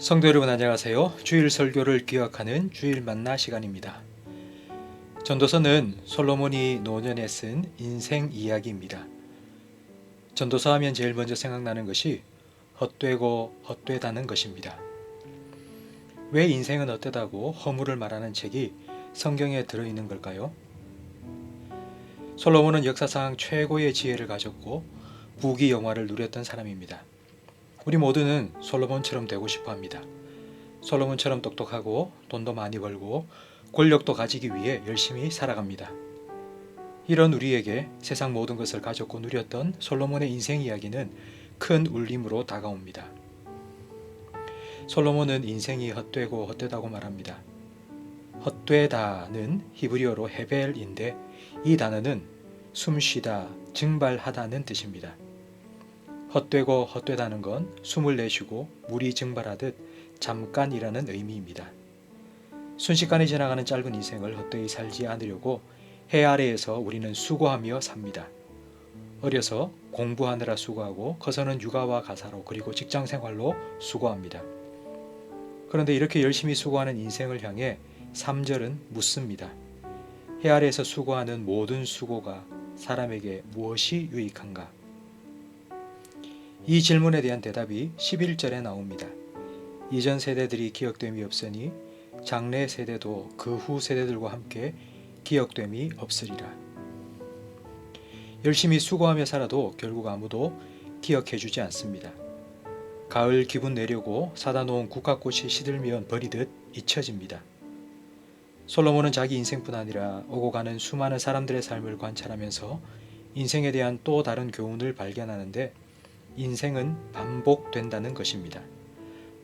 성도 여러분 안녕하세요. 주일 설교를 기억하는 주일 만나 시간입니다. 전도서는 솔로몬이 노년에 쓴 인생 이야기입니다. 전도서 하면 제일 먼저 생각나는 것이 헛되고 헛되다는 것입니다. 왜 인생은 헛되다고 허물을 말하는 책이 성경에 들어있는 걸까요? 솔로몬은 역사상 최고의 지혜를 가졌고 부귀 영화를 누렸던 사람입니다. 우리 모두는 솔로몬처럼 되고 싶어 합니다. 솔로몬처럼 똑똑하고 돈도 많이 벌고 권력도 가지기 위해 열심히 살아갑니다. 이런 우리에게 세상 모든 것을 가졌고 누렸던 솔로몬의 인생 이야기는 큰 울림으로 다가옵니다. 솔로몬은 인생이 헛되고 헛되다고 말합니다. 헛되다는 히브리어로 헤벨인데 이 단어는 숨쉬다, 증발하다는 뜻입니다. 헛되고 헛되다는 건 숨을 내쉬고 물이 증발하듯 잠깐이라는 의미입니다. 순식간에 지나가는 짧은 인생을 헛되이 살지 않으려고 해 아래에서 우리는 수고하며 삽니다. 어려서 공부하느라 수고하고 커서는 육아와 가사로 그리고 직장 생활로 수고합니다. 그런데 이렇게 열심히 수고하는 인생을 향해 3절은 묻습니다. 해 아래에서 수고하는 모든 수고가 사람에게 무엇이 유익한가? 이 질문에 대한 대답이 11절에 나옵니다. 이전 세대들이 기억됨이 없으니 장래 세대도 그 후 세대들과 함께 기억됨이 없으리라. 열심히 수고하며 살아도 결국 아무도 기억해주지 않습니다. 가을 기분 내려고 사다 놓은 국화꽃이 시들면 버리듯 잊혀집니다. 솔로몬은 자기 인생뿐 아니라 오고 가는 수많은 사람들의 삶을 관찰하면서 인생에 대한 또 다른 교훈을 발견하는데 인생은 반복된다는 것입니다.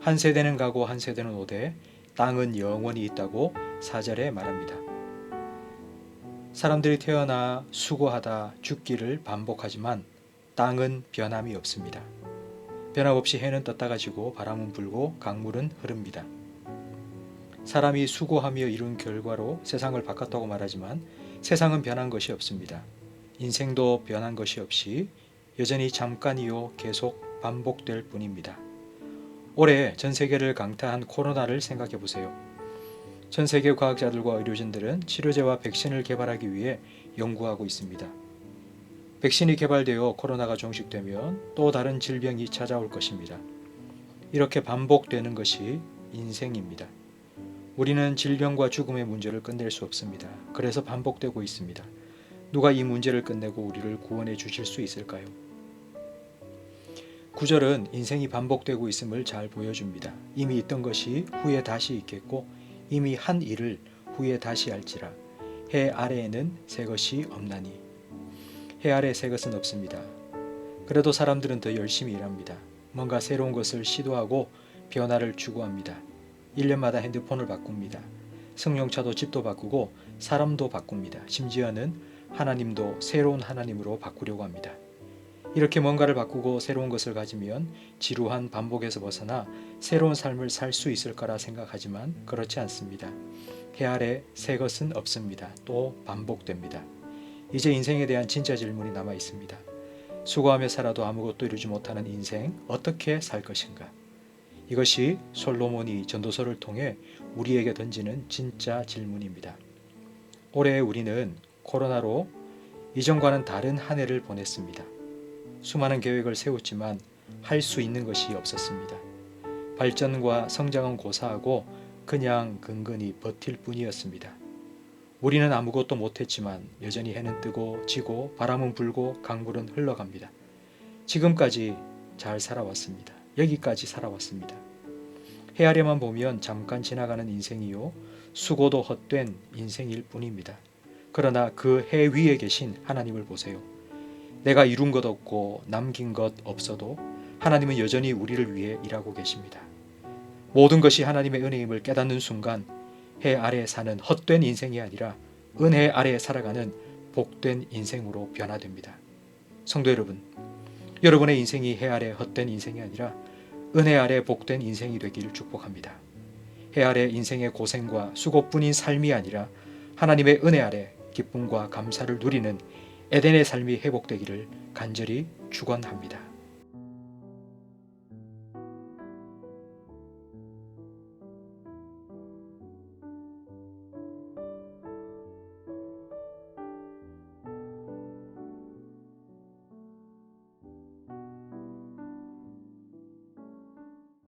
한 세대는 가고 한 세대는 오되 땅은 영원히 있다고 사절에 말합니다. 사람들이 태어나 수고하다 죽기를 반복하지만 땅은 변함이 없습니다. 변함없이 해는 떴다가 지고 바람은 불고 강물은 흐릅니다. 사람이 수고하며 이룬 결과로 세상을 바꿨다고 말하지만 세상은 변한 것이 없습니다. 인생도 변한 것이 없이 여전히 잠깐이요 계속 반복될 뿐입니다. 올해 전 세계를 강타한 코로나를 생각해 보세요. 전 세계 과학자들과 의료진들은 치료제와 백신을 개발하기 위해 연구하고 있습니다. 백신이 개발되어 코로나가 종식되면 또 다른 질병이 찾아올 것입니다. 이렇게 반복되는 것이 인생입니다. 우리는 질병과 죽음의 문제를 끝낼 수 없습니다. 그래서 반복되고 있습니다. 누가 이 문제를 끝내고 우리를 구원해 주실 수 있을까요? 구절은 인생이 반복되고 있음을 잘 보여줍니다. 이미 있던 것이 후에 다시 있겠고 이미 한 일을 후에 다시 할지라 해 아래에는 새 것이 없나니 해 아래 새 것은 없습니다. 그래도 사람들은 더 열심히 일합니다. 뭔가 새로운 것을 시도하고 변화를 추구합니다. 1년마다 핸드폰을 바꿉니다. 승용차도 집도 바꾸고 사람도 바꿉니다. 심지어는 하나님도 새로운 하나님으로 바꾸려고 합니다. 이렇게 뭔가를 바꾸고 새로운 것을 가지면 지루한 반복에서 벗어나 새로운 삶을 살 수 있을 거라 생각하지만 그렇지 않습니다. 해 아래 새 것은 없습니다. 또 반복됩니다. 이제 인생에 대한 진짜 질문이 남아 있습니다. 수고하며 살아도 아무것도 이루지 못하는 인생 어떻게 살 것인가? 이것이 솔로몬이 전도서를 통해 우리에게 던지는 진짜 질문입니다. 올해 우리는 코로나로 이전과는 다른 한 해를 보냈습니다. 수많은 계획을 세웠지만 할 수 있는 것이 없었습니다. 발전과 성장은 고사하고 그냥 근근히 버틸 뿐이었습니다. 우리는 아무것도 못했지만 여전히 해는 뜨고 지고 바람은 불고 강물은 흘러갑니다. 지금까지 잘 살아왔습니다. 여기까지 살아왔습니다. 해 아래만 보면 잠깐 지나가는 인생이요. 수고도 헛된 인생일 뿐입니다. 그러나 그 해 위에 계신 하나님을 보세요. 내가 이룬 것 없고 남긴 것 없어도 하나님은 여전히 우리를 위해 일하고 계십니다. 모든 것이 하나님의 은혜임을 깨닫는 순간 해 아래 사는 헛된 인생이 아니라 은혜 아래 살아가는 복된 인생으로 변화됩니다. 성도 여러분, 여러분의 인생이 해 아래 헛된 인생이 아니라 은혜 아래 복된 인생이 되기를 축복합니다. 해 아래 인생의 고생과 수고뿐인 삶이 아니라 하나님의 은혜 아래 기쁨과 감사를 누리는 에덴의 삶이 회복되기를 간절히 축원합니다.